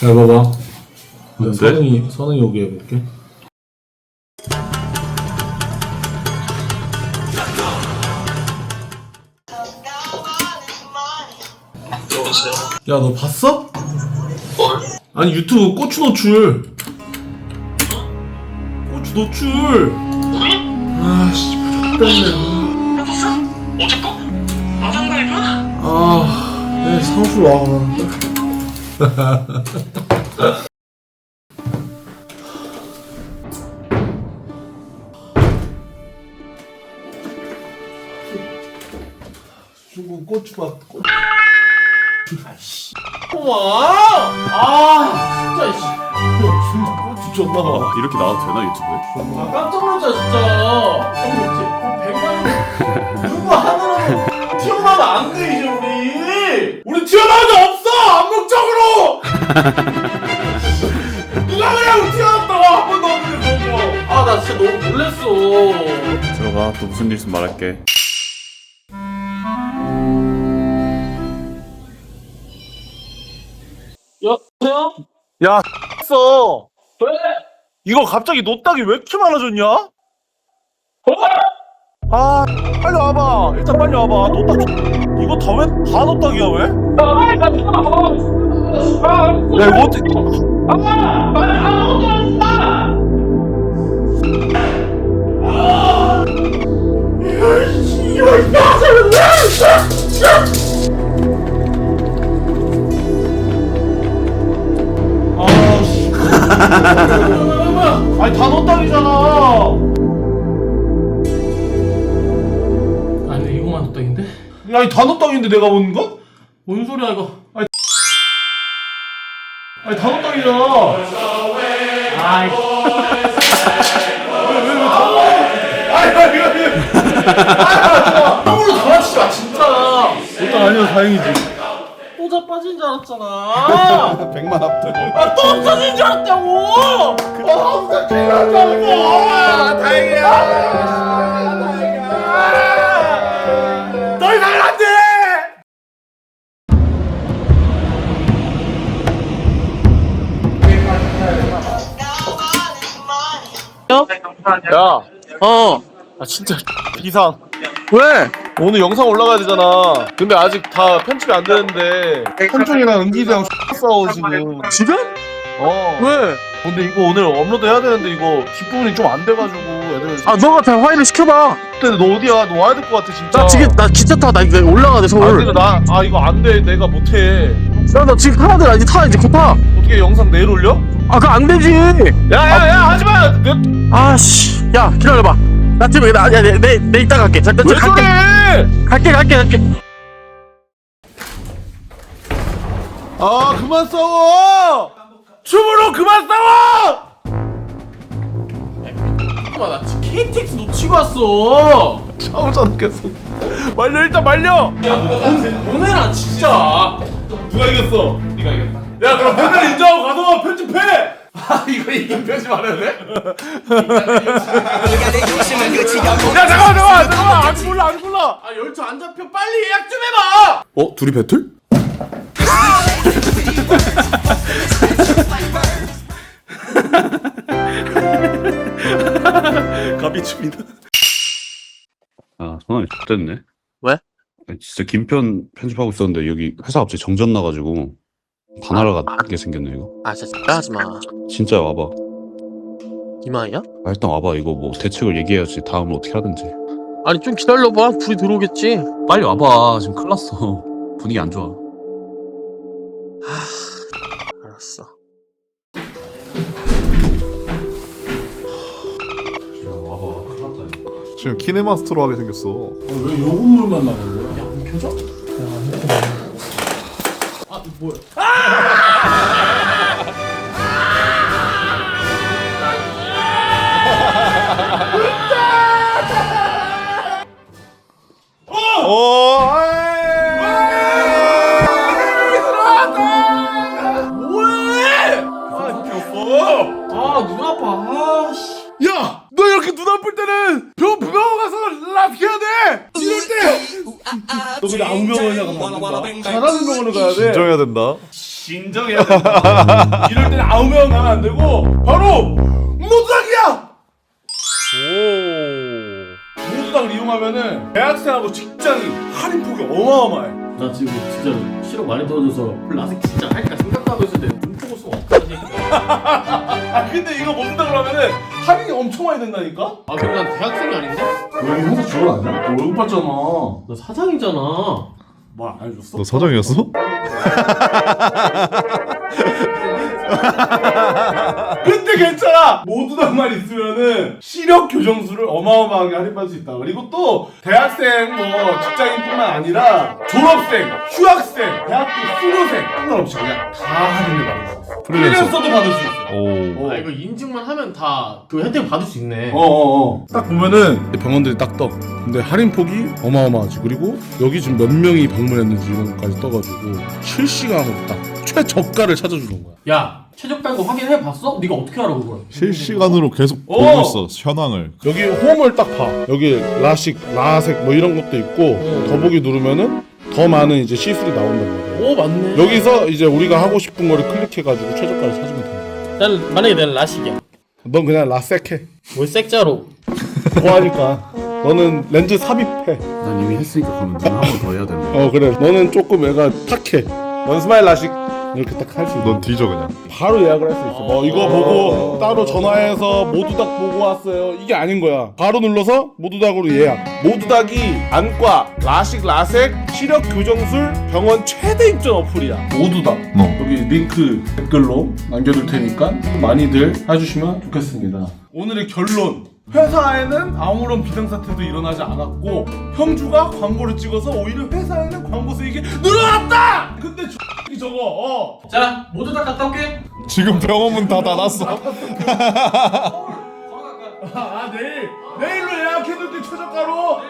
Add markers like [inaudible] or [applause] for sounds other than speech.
잘 봐봐. 선웅이 선웅이 오게 해볼게. 야너 봤어? 아니 유튜브 고추 노출. 고추 노출. 아씨. 어제 거? 아장가이브? 아, 내 사무실 와. 중국 고추밥 고추. 아이씨. 와! 아, 진짜 씨. 어, 중국 고추 존나 많아. 이렇게 나와도 되나 유튜브에? 아, 깜짝 놀랐잖아 진짜. 백만 누구 하나라도 튀어나오면 안돼 이제 우리. 우리 암묵적으로. 누가 그냥 튀어나왔다고 한 번도 없는데 너무. 아나 진짜 너무 놀랬어. 들어가 또 무슨 일 있으면 말할게 여보세요? 야, 써. 왜? 이거 갑자기 노딱이 왜 이렇게 많아졌냐? 아, 빨리 와봐. 일단 빨리 와봐. 노딱 좀- 이거 다 왜, 다 노딱이야, 왜? 아, 나 진짜. 아, 야, 이거 어떻게. 아, 씨. 아니, 다 노딱이잖아. 아니 이거만 뒀다인데? 아니, 다 노딱인데 내가 보는 거? 뭔 소리야 이거? 아니, 다 노딱이잖아. 아이. 똥으로 가라치지 마, 진짜. 일단 아니면 다행이지. 또 자빠진 줄 알았잖아. 백만 앞두고. 아, 또 없어진 줄 알았다고. 아, 진짜 큰일 났다고. 아, 다행이야. 야, 어. 아 진짜 비상. 왜? 오늘 영상 올라가야 되잖아. 근데 아직 다 편집이 안 되는데 현중이랑 은기랑 싸워 지금. 지금? 어. 왜? 근데 이거 오늘 업로드 해야 되는데 이거 뒷부분이 좀 안 돼가지고 애들. 아 너가 다 화해를 시켜봐. 근데 너 어디야? 너 와야 될 것 같아 진짜. 나 지금 나 기차 타고 나 이거 올라가야 돼 아 서울. 근데 나아 이거 안 돼. 내가 못해. 야나 지금 타야 돼. 나 이제 타 이제 곧 타. 어떻게 영상 내일 올려? 아 그거 안 되지. 야야야 하지 마. 내, 아씨. 야 기다려봐. 나 지금 나내내 이따 갈게. 잠깐 왜 갈게. 그래? 갈게 갈게 갈게. 아 그만 싸워. 춤으로 그만 싸워. 나 지금 KTX 놓치고 왔어. 싸우잖아 계속. 말려 일단 말려. 보내라 진짜. 누가 이겼어? 네가 이겼다. 야 그럼 패널 인정하고 가서 편집해. [laughs] 아 이거 이긴 편지 말해야 돼? 야 잠깐만 잠깐만 잠깐만 아직 몰라 아직 몰라. 아 열차 안 잡혀 빨리 예약 좀 해봐. 어? 둘이 배틀? [laughs] 가비춤이다. 아 전화이 X됐네 왜? 진짜 긴 편 편집하고 있었는데 여기 회사 갑자기 정전 나가지고 다 날아가게 생겼네 이거 아 진짜 하지 마. 진짜 와봐 이마이야? 아, 일단 와봐 이거 뭐 대책을 얘기해야지 다음을 어떻게 하든지 아니 좀 기다려봐. 불이 들어오겠지. 빨리 와봐 지금 큰일 났어 [laughs] 분위기 안 좋아 알았어. 지금 키네마스터로 하게 생겼어. 왜 요금물만 나올래? 야 켜져? 아 뭐야? 어. 뭐해? 아눈 아파. 아씨. 야, 너 이렇게 눈 아플 때는 병 병원 가서 랍해야 돼. 이럴 근데 아무 병원이나 가면 안 된다. 잘하는 병원을 가야 돼. 진정해야 된다. 진정해야 된다. [laughs] 이럴 때는 아무 명 가면 안 되고 바로 모두닥이야. 오. 모두닥을 이용하면은 대학생하고 직장인 할인 폭이 어마어마해. 나 지금 진짜 실업 많이 떨어져서 라섹 진짜 할까 생각도 하고 있었는데 쓰면 어떡하지? [laughs] 아 근데 이거 모두닥을 하면은 할인이 엄청 많이 된다니까? 아 그럼 난 대학생이 아닌데? 너 여기 회사 직원 아니야? 너 월급 받잖아. 나 사장이잖아. 말안 해줬어? 너 사장이었어? [laughs] 근데 괜찮아! 모두닥만 있으면은 시력 교정수를 어마어마하게 할인받을 수 있다. 그리고 또 대학생, 뭐 직장인뿐만 아니라 졸업생, 휴학생, 대학교 수료생 상관없이 그냥 다 할인을 받을 수 있어. 프리랜서. 프리랜서도 받을 수 있어. 오. 아 이거 인증만 하면 다 그 혜택 받을 수 있네. 어어어. 딱 보면은 병원들이 딱 떠. 근데 할인 폭이 어마어마하지. 그리고 여기 지금 몇 명이 방문했는지 이런 것까지 떠가지고 실시간으로 딱 최저가를 찾아주는 거야. 야 최저가인 거 확인해 봤어? 네가 어떻게 알아 그걸? 실시간으로 계속 어. 보고 있어 현황을. 여기 홈을 딱 봐. 여기 라식, 라색 뭐 이런 것도 있고 더보기 누르면은 더 많은 이제 시술이 나온단 말이야. 오 맞네. 여기서 이제 우리가 하고 싶은 거를 클릭해가지고 최저가를 찾으면 돼. 난 만약에 내가 라식이야. 넌 그냥 라섹해. 뭘 색자로? 좋아하니까. 너는 렌즈 삽입해. 난 이미 했으니까 그러면 한번 더 해야 되는 어 그래. 너는 조금 애가 탁해. 넌 스마일 라식 이렇게 딱 할 수 있어. 넌 뒤져 그냥. 바로 예약을 할 수 있어. 뭐 이거 보고 따로 전화해서 모두닥 보고 왔어요. 이게 아닌 거야. 바로 눌러서 모두닥으로 예약. 모두닥이 안과, 라식, 라섹, 시력 교정술, 병원 최대 입점 어플이야. 모두닥. 어. 여기 링크 댓글로 남겨둘 테니까 많이들 해주시면 좋겠습니다. 오늘의 결론. 회사에는 아무런 비상사태도 일어나지 않았고 형주가 광고를 찍어서 오히려 회사에는 광고 수익이 늘어났다. 근데 X 저거 어. 자 모두 다 갔다 올게. 지금 병원 문 다 닫았어. 아 [laughs] 내일 내일로 예약해둘게 최저가로